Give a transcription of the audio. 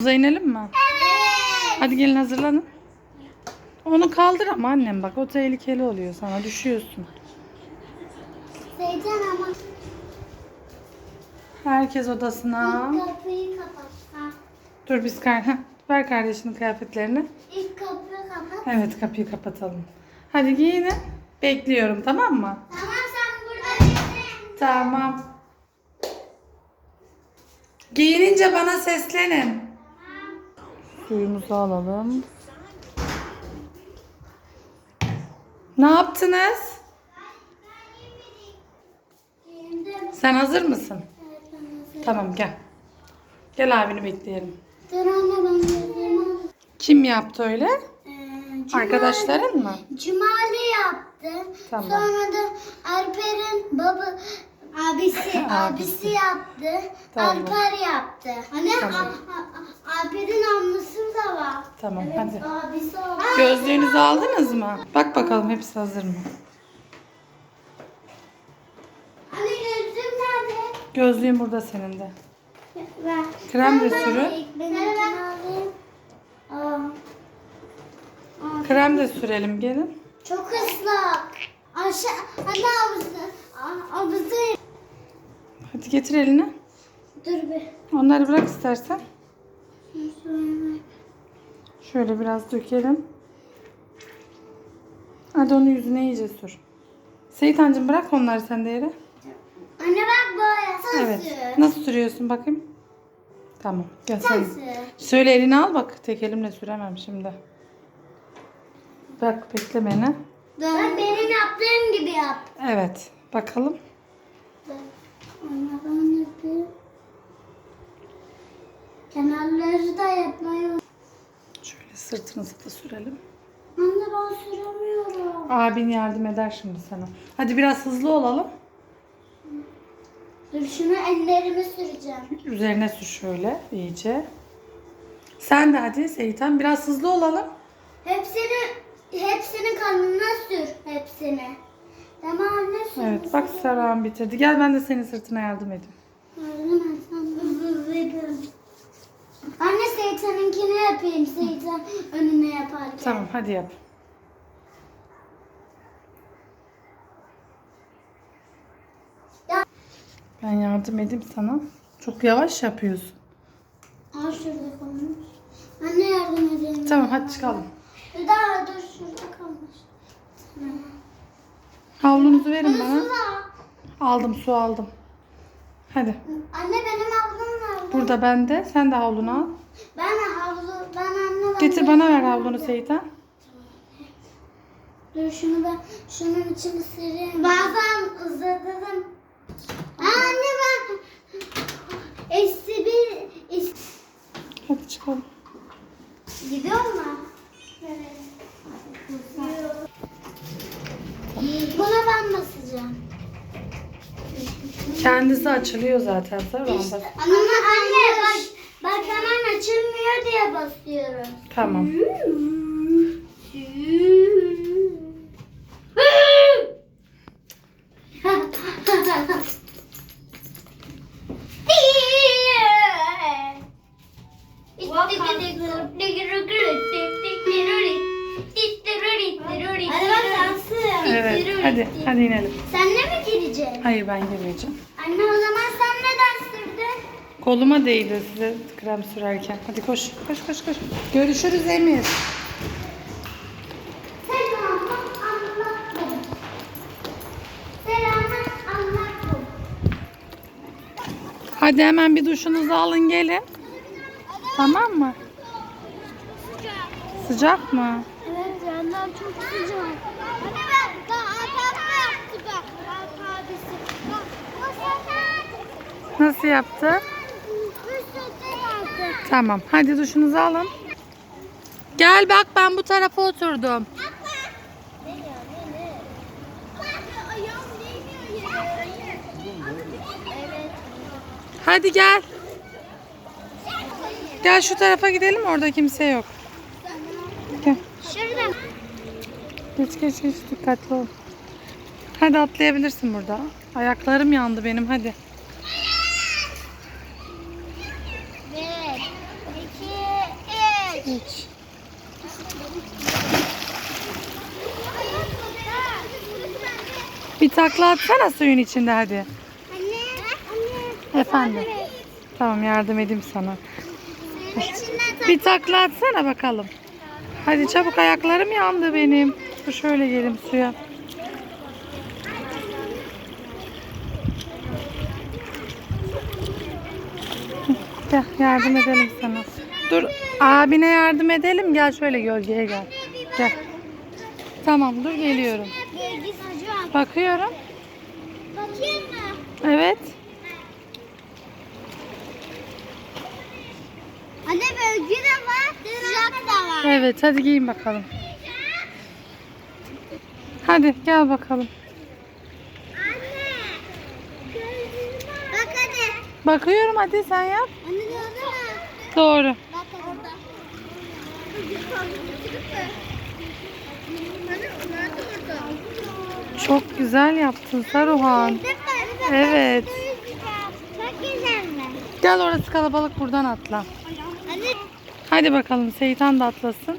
Havuza inelim mi? Hadi gelin hazırlanın. Onu kaldır ama annem bak o tehlikeli oluyor sana düşüyorsun. Zeytin ama Herkes odasına. kapıyı kapat. Dur biz Heh, ver kardeşinin kıyafetlerini. İlk kapıyı kapat. Evet kapıyı kapatalım. Hadi giyinin. Bekliyorum tamam mı? Tamam sen burada bekle. Tamam. Giyinince bana seslenin. Suyumuzu alalım. Ne yaptınız? Sen hazır mısın? Evet, ben hazırım. Tamam gel. Gel abini bekleyelim. Dur anne ben. Kim yaptı öyle? Cumali- Arkadaşların mı? Cumali yaptı. Tamam. Sonra da Alper'in baba abisi abisi yaptı. Tamam. Alper yaptı. Anne Tamam. a- a- var. Tamam hadi. Abisi o. Gözlüğünüzü aldınız mı? Bak bakalım hepsi hazır mı? Anne gözlüğüm nerede? Gözlüğün burada senin de. Ver. Krem de sürün. Benimkini alayım. Aa. Aa, Krem de sürelim gelin. Çok ıslak. Aşağı. Anne avuzu. Aa, Avuzu. Hadi getir elini. Dur bir. Onları bırak istersen. Şöyle. Şöyle biraz dökelim. Hadi onu yüzüne iyice sür. Seyitan'cığım bırak onları sen de yere. Anne bak böyle. Sen Evet. sür. Nasıl sürüyorsun bakayım? Tamam. Gel Sen sen. sür. Söyle elini al bak. Tek elimle süremem şimdi. Bak bekle beni. Ben benim yaptığım gibi yap. Evet. Bakalım. Kenarları da yapmayı. Sırtınızı da sürelim. Anne ben süremiyorum. Abin yardım eder şimdi sana. Hadi biraz hızlı olalım. Dur şunu ellerime süreceğim. Üzerine sür şöyle iyice. Sen de hadi Seyitan biraz hızlı olalım. Hepsini hepsini kanına sür. Hepsini. Tamam anne sür. Evet bak Serhan bitirdi. Gel ben de senin sırtına yardım edeyim. Hemen sen hızlı hızlı yapıyorum. Anne Seytan'ınkini yapayım. Seytan önüne yaparken. Tamam hadi yap. Ya. Ben yardım edeyim sana. Çok yavaş yapıyorsun. Aa şurada kalmış. Anne yardım edeyim. Tamam hadi çıkalım. Bir daha dur şurada kalmış. Tamam. Havlunuzu verin Su bana. da. Aldım su aldım. Hadi. Anne benim havlum nerede? Burada bende. Sen de havlunu al. Ben havlu, ben anne Getir bana ver havlunu Seyitan. Dur şunu ben şunun içini süreyim. Bazen ızladım. Anne ben eksi bir es- Hadi çıkalım. gidiyor mu? Evet. Buna ben basacağım. Kendisi açılıyor zaten. Tamam bas. Ama anne bak, açılmıyor diye basıyorum. Tamam. Evet. Hadi. Hadi inelim. Sen de mi gireceksin? Hayır ben girmeyeceğim. Anne o zaman? Koluma değdi size krem sürerken. Hadi koş. Koş koş koş. Görüşürüz Emir. Hadi hemen bir duşunuzu alın gelin. Tamam mı? Sıcak mı? Evet yandan çok sıcak. Anne ben daha ablamla yaptı sefer Nasıl yaptı? Tamam. Hadi duşunuzu alın. Gel bak ben bu tarafa oturdum. Hadi gel. Gel şu tarafa gidelim orada kimse yok. Gel. Geç geç geç dikkatli ol. Hadi atlayabilirsin burada. Ayaklarım yandı benim hadi. Bir, iki, Geç. Bir takla atsana suyun içinde hadi. Anne. Efendim. Tamam yardım edeyim sana. Bir takla atsana bakalım. Hadi çabuk ayaklarım yandı benim. Dur şöyle gelin suya. Gel yardım edelim sana. Dur abine yardım edelim. Gel şöyle gölgeye gel. Gel. Tamam dur geliyorum. Bakıyorum. Bakayım mı? Evet. Anne bölge de var. Sıcak da var. Evet hadi giyin bakalım. Hadi gel bakalım. Anne. Bak hadi. Bakıyorum hadi sen yap. Anne gördün mü? Doğru. Bak orada. Anne onlar da orada. Çok güzel yaptın Saruhan. Evet. Çok güzel mi? Gel orası kalabalık buradan atla. Hadi bakalım Seyitan da atlasın.